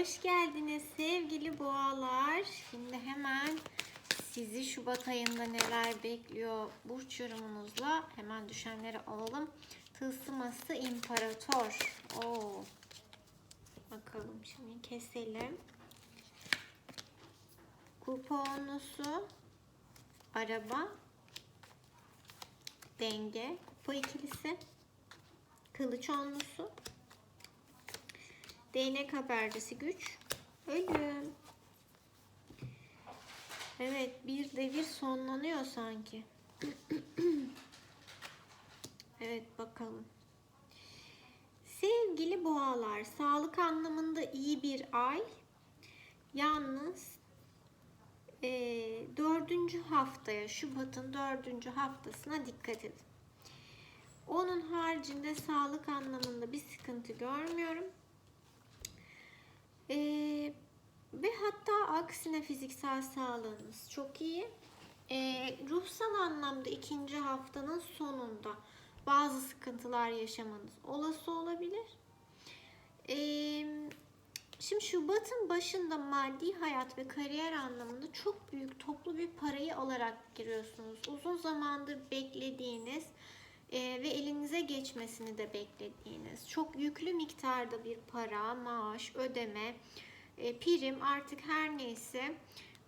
Hoş geldiniz sevgili boğalar. Şimdi hemen sizi Şubat ayında neler bekliyor burç yorumunuzla hemen düşenleri alalım. Tılsıması İmparator. Oo. Bakalım şimdi keselim. Kupa onlusu. Araba. Denge. Kupa ikilisi. Kılıç onlusu. Değnek habercisi güç. Ölüm. Evet bir devir sonlanıyor sanki. evet bakalım. Sevgili boğalar, sağlık anlamında iyi bir ay. Yalnız e, dördüncü haftaya, Şubat'ın dördüncü haftasına dikkat edin. Onun haricinde sağlık anlamında bir sıkıntı görmüyorum. Ee, ve hatta aksine fiziksel sağlığınız çok iyi. Ee, ruhsal anlamda ikinci haftanın sonunda bazı sıkıntılar yaşamanız olası olabilir. Ee, şimdi Şubat'ın başında maddi hayat ve kariyer anlamında çok büyük toplu bir parayı alarak giriyorsunuz. Uzun zamandır beklediğiniz e, ve elinize geçmesini de beklediğiniz çok yüklü miktarda bir para, maaş, ödeme, e, prim artık her neyse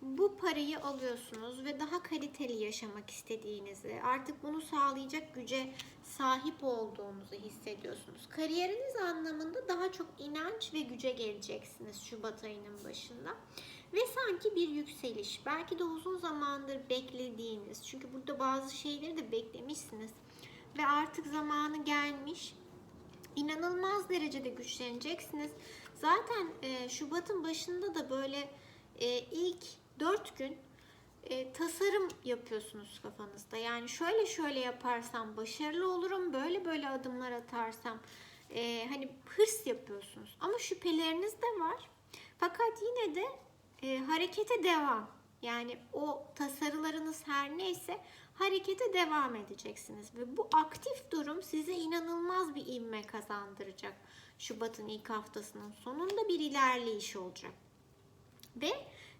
bu parayı alıyorsunuz ve daha kaliteli yaşamak istediğinizi, artık bunu sağlayacak güce sahip olduğunuzu hissediyorsunuz. Kariyeriniz anlamında daha çok inanç ve güce geleceksiniz Şubat ayının başında. Ve sanki bir yükseliş, belki de uzun zamandır beklediğiniz, çünkü burada bazı şeyleri de beklemişsiniz ve artık zamanı gelmiş. İnanılmaz derecede güçleneceksiniz. Zaten e, Şubat'ın başında da böyle e, ilk 4 gün e, tasarım yapıyorsunuz kafanızda. Yani şöyle şöyle yaparsam başarılı olurum, böyle böyle adımlar atarsam e, hani hırs yapıyorsunuz. Ama şüpheleriniz de var. Fakat yine de e, harekete devam. Yani o tasarılarınız her neyse harekete devam edeceksiniz ve bu aktif durum size inanılmaz bir ivme kazandıracak. Şubat'ın ilk haftasının sonunda bir ilerleyiş olacak. Ve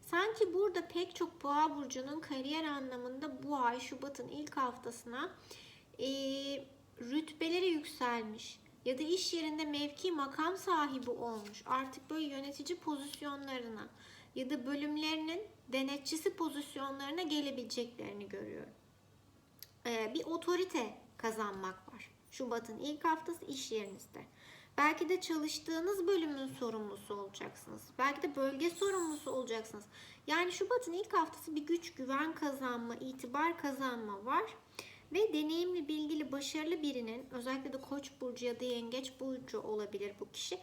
sanki burada pek çok boğa burcunun kariyer anlamında bu ay Şubat'ın ilk haftasına e, rütbeleri yükselmiş ya da iş yerinde mevki makam sahibi olmuş artık böyle yönetici pozisyonlarına ya da bölümlerinin denetçisi pozisyonlarına gelebileceklerini görüyorum. Ee, bir otorite kazanmak var. Şubat'ın ilk haftası iş yerinizde. Belki de çalıştığınız bölümün sorumlusu olacaksınız. Belki de bölge sorumlusu olacaksınız. Yani Şubat'ın ilk haftası bir güç, güven kazanma, itibar kazanma var. Ve deneyimli, bilgili, başarılı birinin özellikle de Koç burcu ya da Yengeç burcu olabilir bu kişi.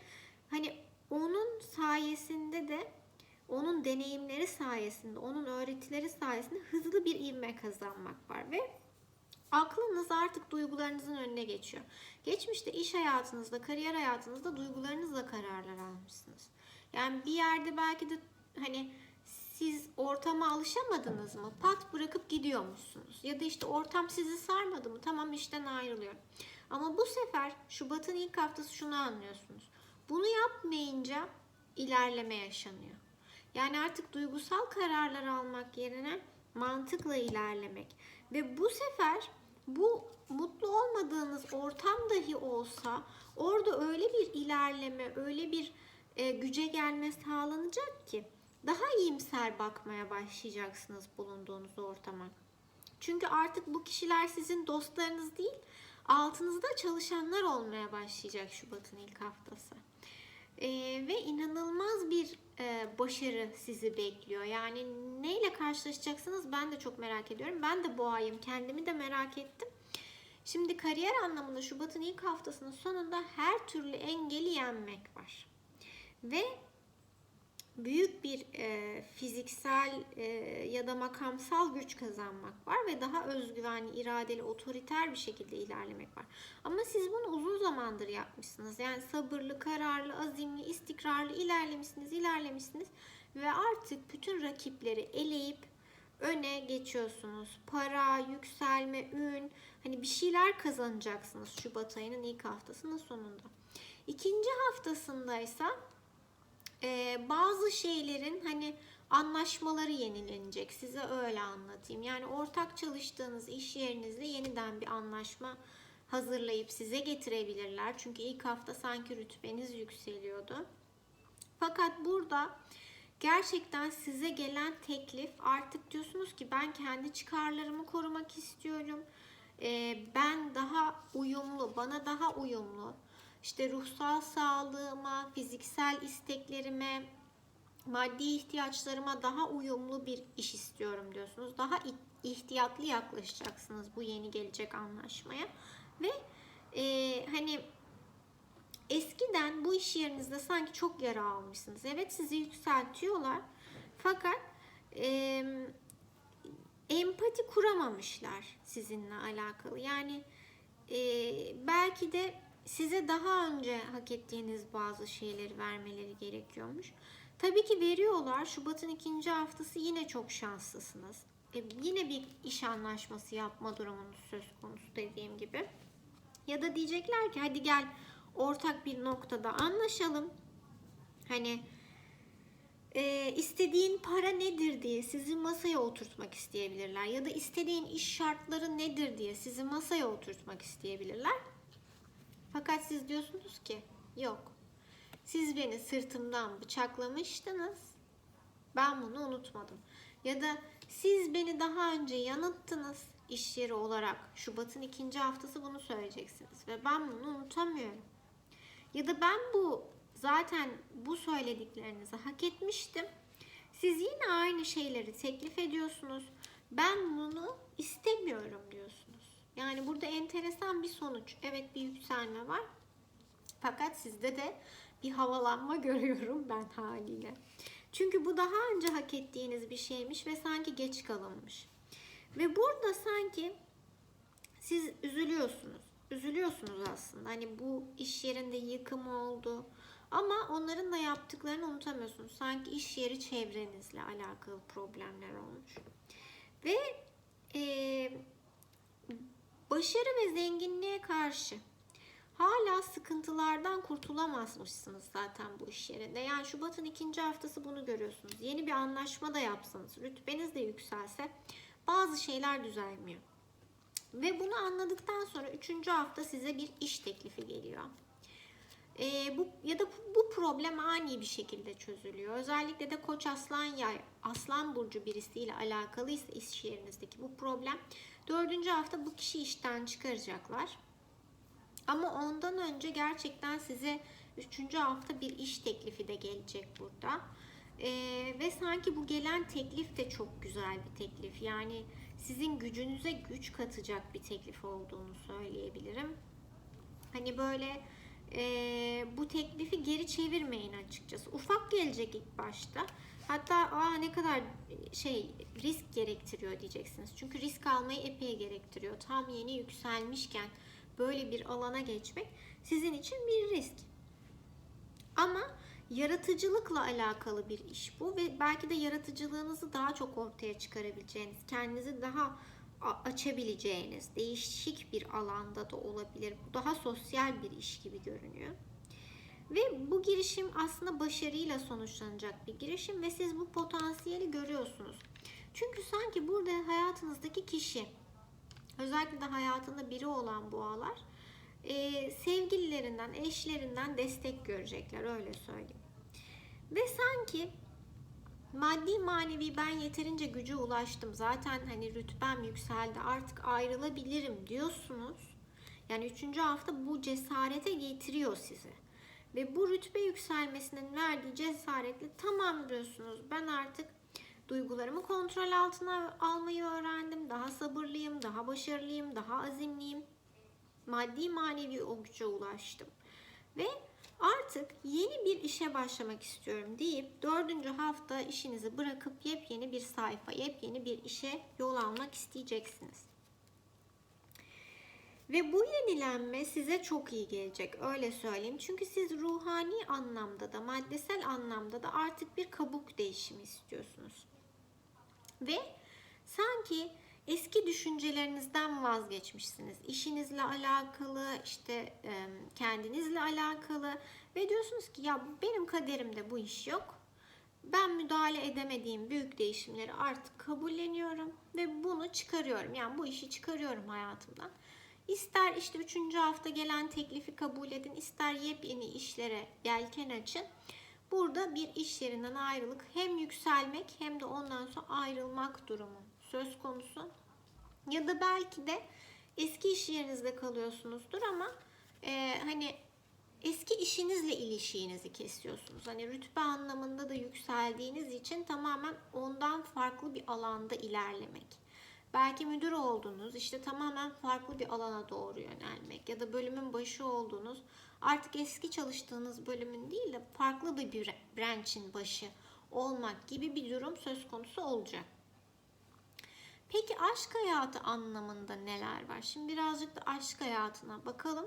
Hani onun sayesinde de onun deneyimleri sayesinde, onun öğretileri sayesinde hızlı bir ivme kazanmak var ve aklınız artık duygularınızın önüne geçiyor. Geçmişte iş hayatınızda, kariyer hayatınızda duygularınızla kararlar almışsınız. Yani bir yerde belki de hani siz ortama alışamadınız mı? Pat bırakıp gidiyormuşsunuz. Ya da işte ortam sizi sarmadı mı? Tamam işten ayrılıyorum. Ama bu sefer Şubat'ın ilk haftası şunu anlıyorsunuz. Bunu yapmayınca ilerleme yaşanıyor. Yani artık duygusal kararlar almak yerine mantıkla ilerlemek. Ve bu sefer bu mutlu olmadığınız ortam dahi olsa orada öyle bir ilerleme, öyle bir e, güce gelme sağlanacak ki daha iyimser bakmaya başlayacaksınız bulunduğunuz ortama. Çünkü artık bu kişiler sizin dostlarınız değil, altınızda çalışanlar olmaya başlayacak Şubat'ın ilk haftası. Ee, ve inanılmaz bir e, başarı sizi bekliyor. Yani neyle karşılaşacaksınız ben de çok merak ediyorum. Ben de boğayım. Kendimi de merak ettim. Şimdi kariyer anlamında Şubat'ın ilk haftasının sonunda her türlü engeli yenmek var. Ve büyük bir e, fiziksel e, ya da makamsal güç kazanmak var ve daha özgüvenli, iradeli, otoriter bir şekilde ilerlemek var. Ama siz bunu uzun zamandır yapmışsınız. Yani sabırlı, kararlı, azimli, istikrarlı ilerlemişsiniz, ilerlemişsiniz ve artık bütün rakipleri eleyip öne geçiyorsunuz. Para, yükselme, ün, hani bir şeyler kazanacaksınız Şubat ayının ilk haftasının sonunda. İkinci haftasındaysa e, bazı şeylerin hani anlaşmaları yenilenecek. Size öyle anlatayım. Yani ortak çalıştığınız iş yerinizle yeniden bir anlaşma hazırlayıp size getirebilirler. Çünkü ilk hafta sanki rütbeniz yükseliyordu. Fakat burada gerçekten size gelen teklif artık diyorsunuz ki ben kendi çıkarlarımı korumak istiyorum. Ee, ben daha uyumlu, bana daha uyumlu. İşte ruhsal sağlığıma, fiziksel isteklerime, maddi ihtiyaçlarıma daha uyumlu bir iş istiyorum diyorsunuz. Daha ihtiyatlı yaklaşacaksınız bu yeni gelecek anlaşmaya. Ve e, hani eskiden bu iş yerinizde sanki çok yara almışsınız. Evet sizi yükseltiyorlar. Fakat e, empati kuramamışlar sizinle alakalı. Yani e, belki de size daha önce hak ettiğiniz bazı şeyleri vermeleri gerekiyormuş. Tabii ki veriyorlar. Şubat'ın ikinci haftası yine çok şanslısınız. E, yine bir iş anlaşması yapma durumunuz söz konusu dediğim gibi. Ya da diyecekler ki hadi gel ortak bir noktada anlaşalım. Hani e, istediğin para nedir diye sizi masaya oturtmak isteyebilirler. Ya da istediğin iş şartları nedir diye sizi masaya oturtmak isteyebilirler. Fakat siz diyorsunuz ki yok. Siz beni sırtımdan bıçaklamıştınız. Ben bunu unutmadım. Ya da siz beni daha önce yanılttınız iş yeri olarak. Şubat'ın ikinci haftası bunu söyleyeceksiniz. Ve ben bunu unutamıyorum. Ya da ben bu zaten bu söylediklerinizi hak etmiştim. Siz yine aynı şeyleri teklif ediyorsunuz. Ben bunu istemiyorum diyorsunuz. Yani burada enteresan bir sonuç. Evet bir yükselme var. Fakat sizde de bir havalanma görüyorum ben haliyle. Çünkü bu daha önce hak ettiğiniz bir şeymiş ve sanki geç kalınmış. Ve burada sanki siz üzülüyorsunuz. Üzülüyorsunuz aslında. Hani bu iş yerinde yıkım oldu. Ama onların da yaptıklarını unutamıyorsunuz. Sanki iş yeri çevrenizle alakalı problemler olmuş. Ve e, başarı ve zenginliğe karşı hala sıkıntılardan kurtulamazmışsınız zaten bu iş yerinde. Yani Şubat'ın ikinci haftası bunu görüyorsunuz. Yeni bir anlaşma da yapsanız, rütbeniz de yükselse bazı şeyler düzelmiyor. Ve bunu anladıktan sonra üçüncü hafta size bir iş teklifi geliyor. Ee, bu ya da bu problem ani bir şekilde çözülüyor. Özellikle de Koç Aslan Yay, Aslan burcu birisiyle alakalıysa iş yerinizdeki bu problem dördüncü hafta bu kişi işten çıkaracaklar. Ama ondan önce gerçekten size üçüncü hafta bir iş teklifi de gelecek burada. Ee, ve sanki bu gelen teklif de çok güzel bir teklif. Yani sizin gücünüze güç katacak bir teklif olduğunu söyleyebilirim. Hani böyle e, bu teklifi geri çevirmeyin açıkçası. Ufak gelecek ilk başta. Hatta aa ne kadar şey risk gerektiriyor diyeceksiniz. Çünkü risk almayı epey gerektiriyor. Tam yeni yükselmişken böyle bir alana geçmek sizin için bir risk. Ama yaratıcılıkla alakalı bir iş bu ve belki de yaratıcılığınızı daha çok ortaya çıkarabileceğiniz, kendinizi daha açabileceğiniz değişik bir alanda da olabilir. Bu daha sosyal bir iş gibi görünüyor. Ve bu girişim aslında başarıyla sonuçlanacak bir girişim ve siz bu potansiyeli görüyorsunuz. Çünkü sanki burada hayatınızdaki kişi, özellikle de hayatında biri olan boğalar, e, sevgililerinden, eşlerinden destek görecekler öyle söyleyeyim. Ve sanki maddi manevi ben yeterince güce ulaştım. Zaten hani rütbem yükseldi. Artık ayrılabilirim diyorsunuz. Yani üçüncü hafta bu cesarete getiriyor sizi. Ve bu rütbe yükselmesinin verdiği cesaretle tamam diyorsunuz. Ben artık duygularımı kontrol altına almayı öğrendim. Daha sabırlıyım, daha başarılıyım, daha azimliyim. Maddi manevi o güce ulaştım. Ve Artık yeni bir işe başlamak istiyorum deyip dördüncü hafta işinizi bırakıp yepyeni bir sayfa, yepyeni bir işe yol almak isteyeceksiniz. Ve bu yenilenme size çok iyi gelecek öyle söyleyeyim. Çünkü siz ruhani anlamda da maddesel anlamda da artık bir kabuk değişimi istiyorsunuz. Ve sanki eski düşüncelerinizden vazgeçmişsiniz. İşinizle alakalı, işte kendinizle alakalı ve diyorsunuz ki ya benim kaderimde bu iş yok. Ben müdahale edemediğim büyük değişimleri artık kabulleniyorum ve bunu çıkarıyorum. Yani bu işi çıkarıyorum hayatımdan. İster işte üçüncü hafta gelen teklifi kabul edin, ister yepyeni işlere yelken açın. Burada bir iş yerinden ayrılık hem yükselmek hem de ondan sonra ayrılmak durumu söz konusu. Ya da belki de eski iş yerinizde kalıyorsunuzdur ama e, hani eski işinizle ilişkinizi kesiyorsunuz. Hani rütbe anlamında da yükseldiğiniz için tamamen ondan farklı bir alanda ilerlemek. Belki müdür oldunuz, işte tamamen farklı bir alana doğru yönelmek ya da bölümün başı oldunuz. Artık eski çalıştığınız bölümün değil de farklı bir branch'in başı olmak gibi bir durum söz konusu olacak. Peki aşk hayatı anlamında neler var? Şimdi birazcık da aşk hayatına bakalım.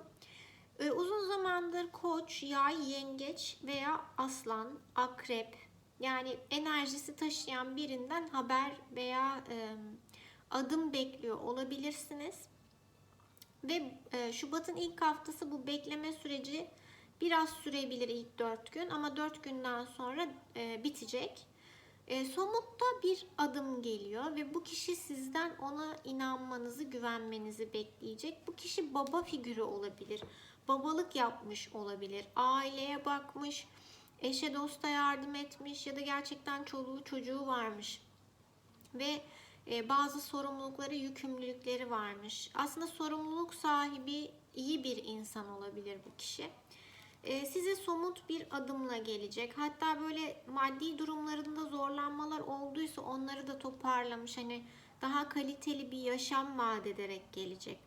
Ee, uzun zamandır koç, yay, yengeç veya aslan, akrep yani enerjisi taşıyan birinden haber veya e, adım bekliyor olabilirsiniz. Ve e, Şubat'ın ilk haftası bu bekleme süreci biraz sürebilir ilk 4 gün ama 4 günden sonra e, bitecek. E, somutta bir adım geliyor ve bu kişi sizden ona inanmanızı, güvenmenizi bekleyecek. Bu kişi baba figürü olabilir, babalık yapmış olabilir, aileye bakmış, eşe dosta yardım etmiş ya da gerçekten çoluğu çocuğu varmış ve e, bazı sorumlulukları, yükümlülükleri varmış. Aslında sorumluluk sahibi iyi bir insan olabilir bu kişi. E, size somut bir adımla gelecek. Hatta böyle maddi durumlarında zorlanmalar olduysa onları da toparlamış. Hani daha kaliteli bir yaşam vaat ederek gelecek.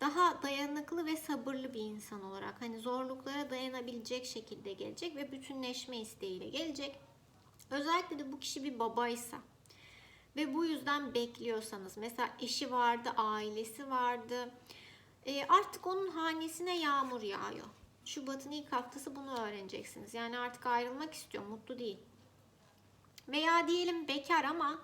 Daha dayanıklı ve sabırlı bir insan olarak hani zorluklara dayanabilecek şekilde gelecek ve bütünleşme isteğiyle gelecek. Özellikle de bu kişi bir babaysa ve bu yüzden bekliyorsanız mesela eşi vardı, ailesi vardı. E, artık onun hanesine yağmur yağıyor. Şubat'ın ilk haftası bunu öğreneceksiniz. Yani artık ayrılmak istiyor, mutlu değil. Veya diyelim bekar ama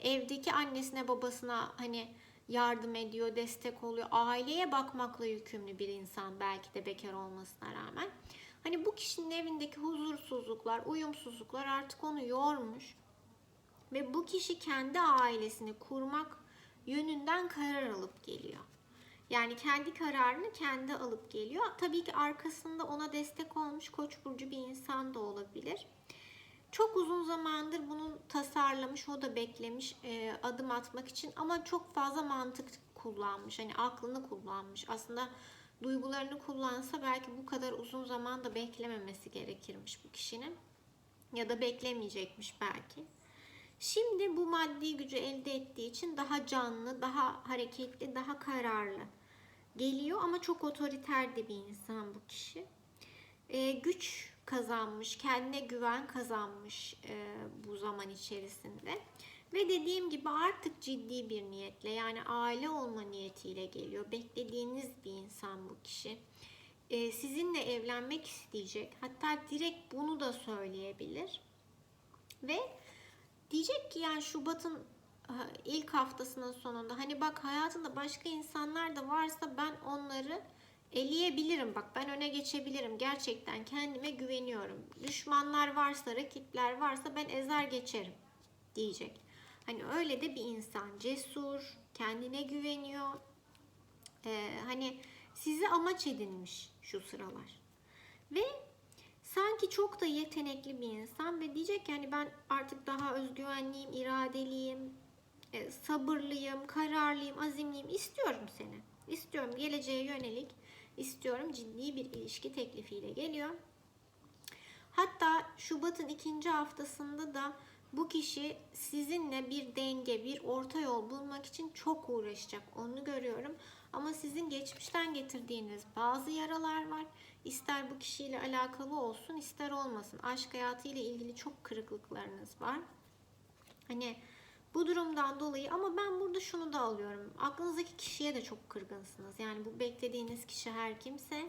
evdeki annesine babasına hani yardım ediyor, destek oluyor. Aileye bakmakla yükümlü bir insan belki de bekar olmasına rağmen. Hani bu kişinin evindeki huzursuzluklar, uyumsuzluklar artık onu yormuş. Ve bu kişi kendi ailesini kurmak yönünden karar alıp geliyor. Yani kendi kararını kendi alıp geliyor. Tabii ki arkasında ona destek olmuş Koç burcu bir insan da olabilir. Çok uzun zamandır bunu tasarlamış, o da beklemiş e, adım atmak için ama çok fazla mantık kullanmış. Hani aklını kullanmış. Aslında duygularını kullansa belki bu kadar uzun zaman da beklememesi gerekirmiş bu kişinin. Ya da beklemeyecekmiş belki. Şimdi bu maddi gücü elde ettiği için daha canlı, daha hareketli, daha kararlı geliyor ama çok otoriter de bir insan bu kişi. Ee, güç kazanmış, kendine güven kazanmış e, bu zaman içerisinde. Ve dediğim gibi artık ciddi bir niyetle yani aile olma niyetiyle geliyor. Beklediğiniz bir insan bu kişi. Ee, sizinle evlenmek isteyecek. Hatta direkt bunu da söyleyebilir. Ve diyecek ki yani Şubat'ın ilk haftasının sonunda hani bak hayatında başka insanlar da varsa ben onları eleyebilirim. Bak ben öne geçebilirim. Gerçekten kendime güveniyorum. Düşmanlar varsa rakipler varsa ben ezer geçerim diyecek. Hani öyle de bir insan. Cesur kendine güveniyor. Ee, hani sizi amaç edinmiş şu sıralar. Ve sanki çok da yetenekli bir insan ve diyecek yani ben artık daha özgüvenliyim, iradeliyim, e, sabırlıyım, kararlıyım, azimliyim. istiyorum seni. İstiyorum geleceğe yönelik istiyorum ciddi bir ilişki teklifiyle geliyor. Hatta Şubat'ın ikinci haftasında da bu kişi sizinle bir denge, bir orta yol bulmak için çok uğraşacak. Onu görüyorum. Ama sizin geçmişten getirdiğiniz bazı yaralar var. İster bu kişiyle alakalı olsun, ister olmasın. Aşk hayatıyla ilgili çok kırıklıklarınız var. Hani bu durumdan dolayı ama ben burada şunu da alıyorum. Aklınızdaki kişiye de çok kırgınsınız. Yani bu beklediğiniz kişi her kimse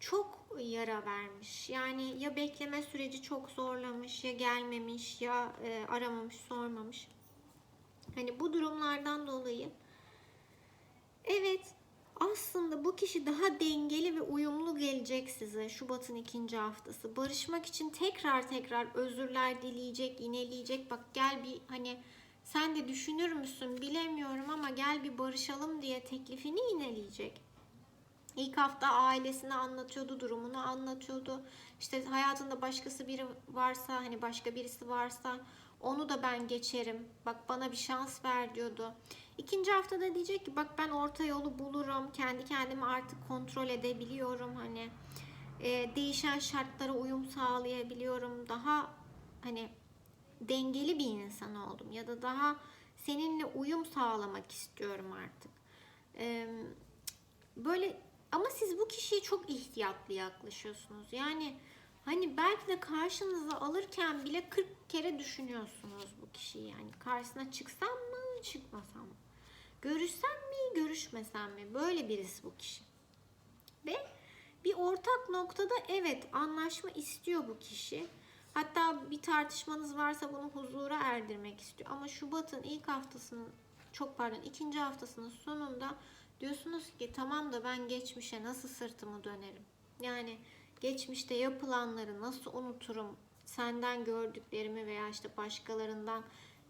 çok yara vermiş. Yani ya bekleme süreci çok zorlamış, ya gelmemiş, ya e, aramamış, sormamış. Hani bu durumlardan dolayı evet aslında bu kişi daha dengeli ve uyumlu gelecek size Şubat'ın ikinci haftası. Barışmak için tekrar tekrar özürler dileyecek, yineleyecek. Bak gel bir hani sen de düşünür müsün bilemiyorum ama gel bir barışalım diye teklifini yineleyecek. İlk hafta ailesine anlatıyordu, durumunu anlatıyordu. İşte hayatında başkası biri varsa, hani başka birisi varsa onu da ben geçerim. Bak bana bir şans ver diyordu. İkinci haftada diyecek ki bak ben orta yolu bulurum. Kendi kendimi artık kontrol edebiliyorum. Hani e, değişen şartlara uyum sağlayabiliyorum. Daha hani dengeli bir insan oldum ya da daha seninle uyum sağlamak istiyorum artık. E, böyle ama siz bu kişiye çok ihtiyatlı yaklaşıyorsunuz. Yani hani belki de karşınıza alırken bile 40 kere düşünüyorsunuz bu kişiyi. Yani karşısına çıksam mı, çıkmasam mı? Görüşsem mi, görüşmesem mi? Böyle birisi bu kişi. Ve bir ortak noktada evet anlaşma istiyor bu kişi. Hatta bir tartışmanız varsa bunu huzura erdirmek istiyor. Ama Şubat'ın ilk haftasının çok pardon ikinci haftasının sonunda diyorsunuz ki tamam da ben geçmişe nasıl sırtımı dönerim? Yani geçmişte yapılanları nasıl unuturum? Senden gördüklerimi veya işte başkalarından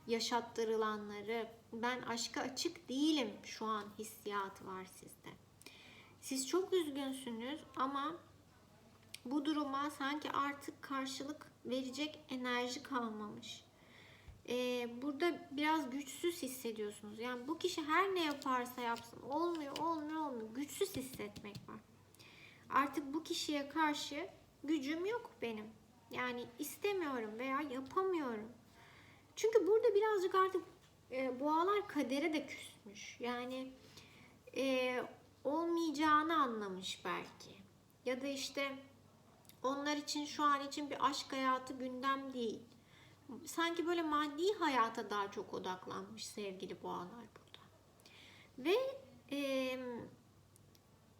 yaşattırılanları ben aşka açık değilim şu an hissiyatı var sizde. Siz çok üzgünsünüz ama bu duruma sanki artık karşılık verecek enerji kalmamış. Ee, burada biraz güçsüz hissediyorsunuz. Yani bu kişi her ne yaparsa yapsın olmuyor, olmuyor, olmuyor. Güçsüz hissetmek var. Artık bu kişiye karşı gücüm yok benim. Yani istemiyorum veya yapamıyorum. Çünkü burada birazcık artık e, boğalar kadere de küsmüş. Yani e, olmayacağını anlamış belki. Ya da işte onlar için şu an için bir aşk hayatı gündem değil. Sanki böyle maddi hayata daha çok odaklanmış sevgili boğalar burada. Ve e,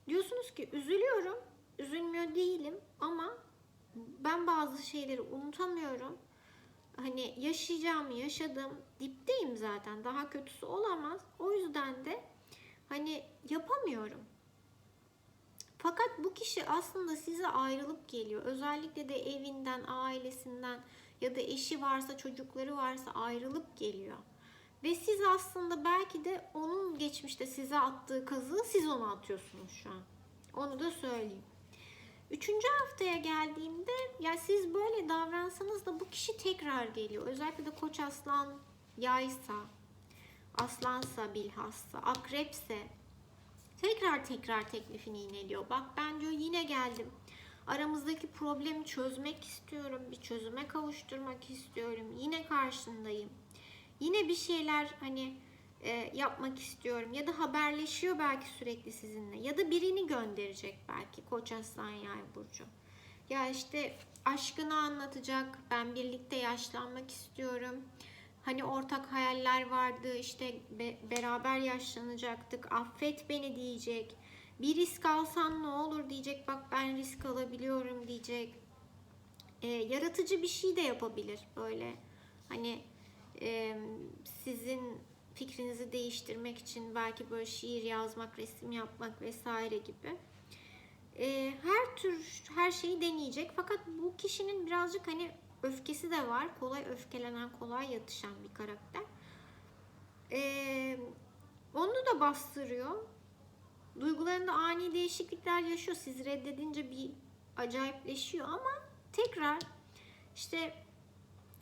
diyorsunuz ki üzülüyorum, üzülmüyor değilim ama ben bazı şeyleri unutamıyorum. Hani yaşayacağımı yaşadım, dipteyim zaten. Daha kötüsü olamaz. O yüzden de hani yapamıyorum. Fakat bu kişi aslında size ayrılıp geliyor. Özellikle de evinden, ailesinden ya da eşi varsa, çocukları varsa ayrılıp geliyor. Ve siz aslında belki de onun geçmişte size attığı kazığı siz ona atıyorsunuz şu an. Onu da söyleyeyim. Üçüncü haftaya geldiğimde ya siz böyle davransanız da bu kişi tekrar geliyor. Özellikle de koç aslan yaysa, aslansa bilhassa, akrepse tekrar tekrar teklifini yineliyor. Bak ben diyor yine geldim. Aramızdaki problemi çözmek istiyorum. Bir çözüme kavuşturmak istiyorum. Yine karşındayım. Yine bir şeyler hani e, yapmak istiyorum. Ya da haberleşiyor belki sürekli sizinle. Ya da birini gönderecek belki. Koç aslan yay burcu. Ya işte aşkını anlatacak. Ben birlikte yaşlanmak istiyorum. Hani ortak hayaller vardı. işte be, beraber yaşlanacaktık. Affet beni diyecek. Bir risk alsan ne olur diyecek. Bak ben risk alabiliyorum diyecek. E, yaratıcı bir şey de yapabilir böyle. Hani e, sizin fikrinizi değiştirmek için belki böyle şiir yazmak, resim yapmak vesaire gibi. E, her tür her şeyi deneyecek. Fakat bu kişinin birazcık hani öfkesi de var. Kolay öfkelenen, kolay yatışan bir karakter. E, onu da bastırıyor. Duygularında ani değişiklikler yaşıyor. Siz reddedince bir acayipleşiyor ama tekrar işte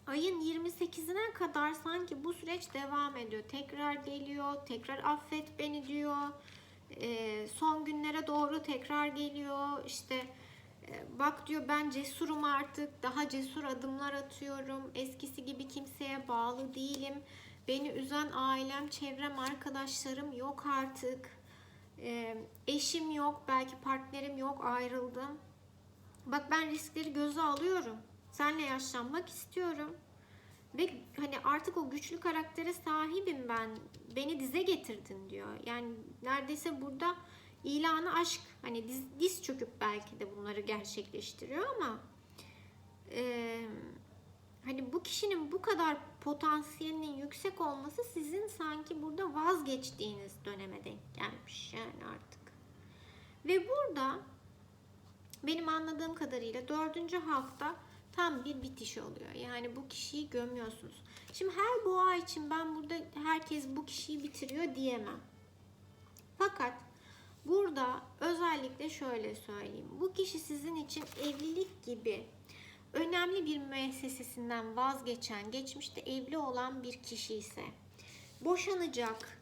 ayın 28'ine kadar sanki bu süreç devam ediyor. Tekrar geliyor, tekrar affet beni diyor. E, son günlere doğru tekrar geliyor. İşte e, bak diyor ben cesurum artık. Daha cesur adımlar atıyorum. Eskisi gibi kimseye bağlı değilim. Beni üzen ailem, çevrem, arkadaşlarım yok artık. E, eşim yok, belki partnerim yok, ayrıldım. Bak ben riskleri göze alıyorum. Senle yaşlanmak istiyorum. Ve hani artık o güçlü karaktere sahibim ben. Beni dize getirdin diyor. Yani neredeyse burada ilanı aşk. Hani diz, diz çöküp belki de bunları gerçekleştiriyor ama e, hani bu kişinin bu kadar potansiyelinin yüksek olması sizin sanki burada vazgeçtiğiniz döneme denk gelmiş yani artık. Ve burada benim anladığım kadarıyla dördüncü hafta tam bir bitiş oluyor. Yani bu kişiyi gömüyorsunuz. Şimdi her boğa için ben burada herkes bu kişiyi bitiriyor diyemem. Fakat burada özellikle şöyle söyleyeyim. Bu kişi sizin için evlilik gibi önemli bir müessesesinden vazgeçen, geçmişte evli olan bir kişi ise boşanacak,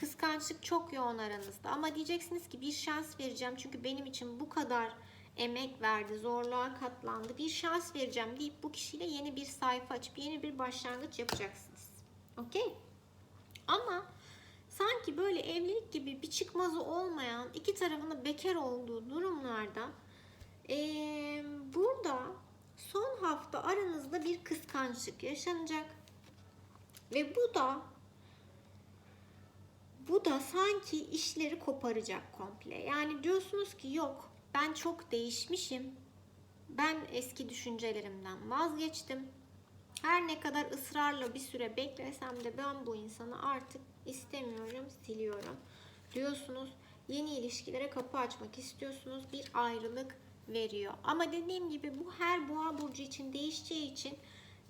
kıskançlık çok yoğun aranızda ama diyeceksiniz ki bir şans vereceğim çünkü benim için bu kadar emek verdi, zorluğa katlandı. Bir şans vereceğim deyip bu kişiyle yeni bir sayfa açıp yeni bir başlangıç yapacaksınız. Okey? Ama sanki böyle evlilik gibi bir çıkmazı olmayan iki tarafında bekar olduğu durumlarda eee, burada son hafta aranızda bir kıskançlık yaşanacak. Ve bu da bu da sanki işleri koparacak komple. Yani diyorsunuz ki yok ben çok değişmişim. Ben eski düşüncelerimden vazgeçtim. Her ne kadar ısrarla bir süre beklesem de ben bu insanı artık istemiyorum, siliyorum diyorsunuz. Yeni ilişkilere kapı açmak istiyorsunuz. Bir ayrılık veriyor. Ama dediğim gibi bu her boğa burcu için değişeceği için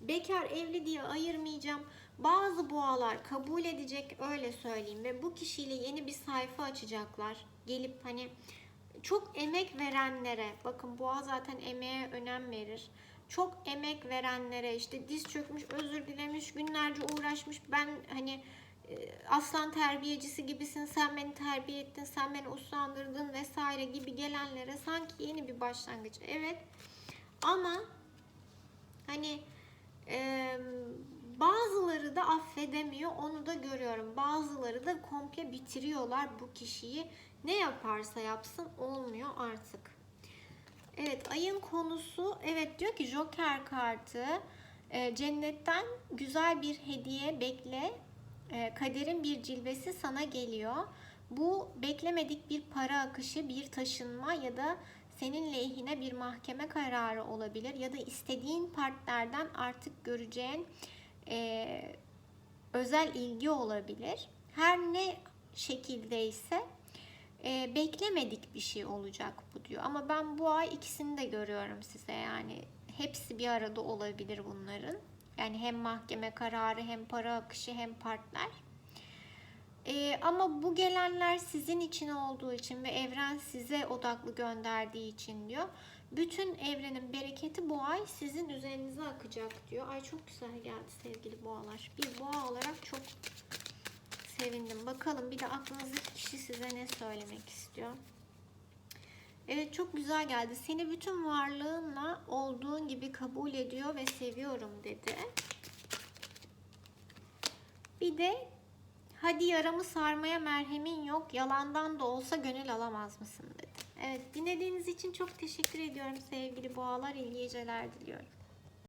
bekar evli diye ayırmayacağım. Bazı boğalar kabul edecek öyle söyleyeyim ve bu kişiyle yeni bir sayfa açacaklar. Gelip hani çok emek verenlere bakın boğa zaten emeğe önem verir. Çok emek verenlere işte diz çökmüş, özür dilemiş, günlerce uğraşmış. Ben hani aslan terbiyecisi gibisin, sen beni terbiye ettin, sen beni uslandırdın vesaire gibi gelenlere sanki yeni bir başlangıç. Evet ama hani e, bazıları da affedemiyor onu da görüyorum. Bazıları da komple bitiriyorlar bu kişiyi. Ne yaparsa yapsın olmuyor artık. Evet ayın konusu evet diyor ki Joker kartı e, cennetten güzel bir hediye bekle kaderin bir cilvesi sana geliyor. Bu beklemedik bir para akışı, bir taşınma ya da senin lehine bir mahkeme kararı olabilir ya da istediğin partnerden artık göreceğin e, özel ilgi olabilir. Her ne şekildeyse e, beklemedik bir şey olacak bu diyor. Ama ben bu ay ikisini de görüyorum size yani hepsi bir arada olabilir bunların. Yani hem mahkeme kararı hem para akışı hem partner. Ee, ama bu gelenler sizin için olduğu için ve evren size odaklı gönderdiği için diyor. Bütün evrenin bereketi bu ay sizin üzerinize akacak diyor. Ay çok güzel geldi sevgili boğalar. Bir boğa olarak çok sevindim. Bakalım bir de aklınızdaki kişi size ne söylemek istiyor. Evet çok güzel geldi. Seni bütün varlığınla olduğun gibi kabul ediyor ve seviyorum dedi. Bir de hadi yaramı sarmaya merhemin yok. Yalandan da olsa gönül alamaz mısın dedi. Evet dinlediğiniz için çok teşekkür ediyorum sevgili boğalar. İyi geceler diliyorum.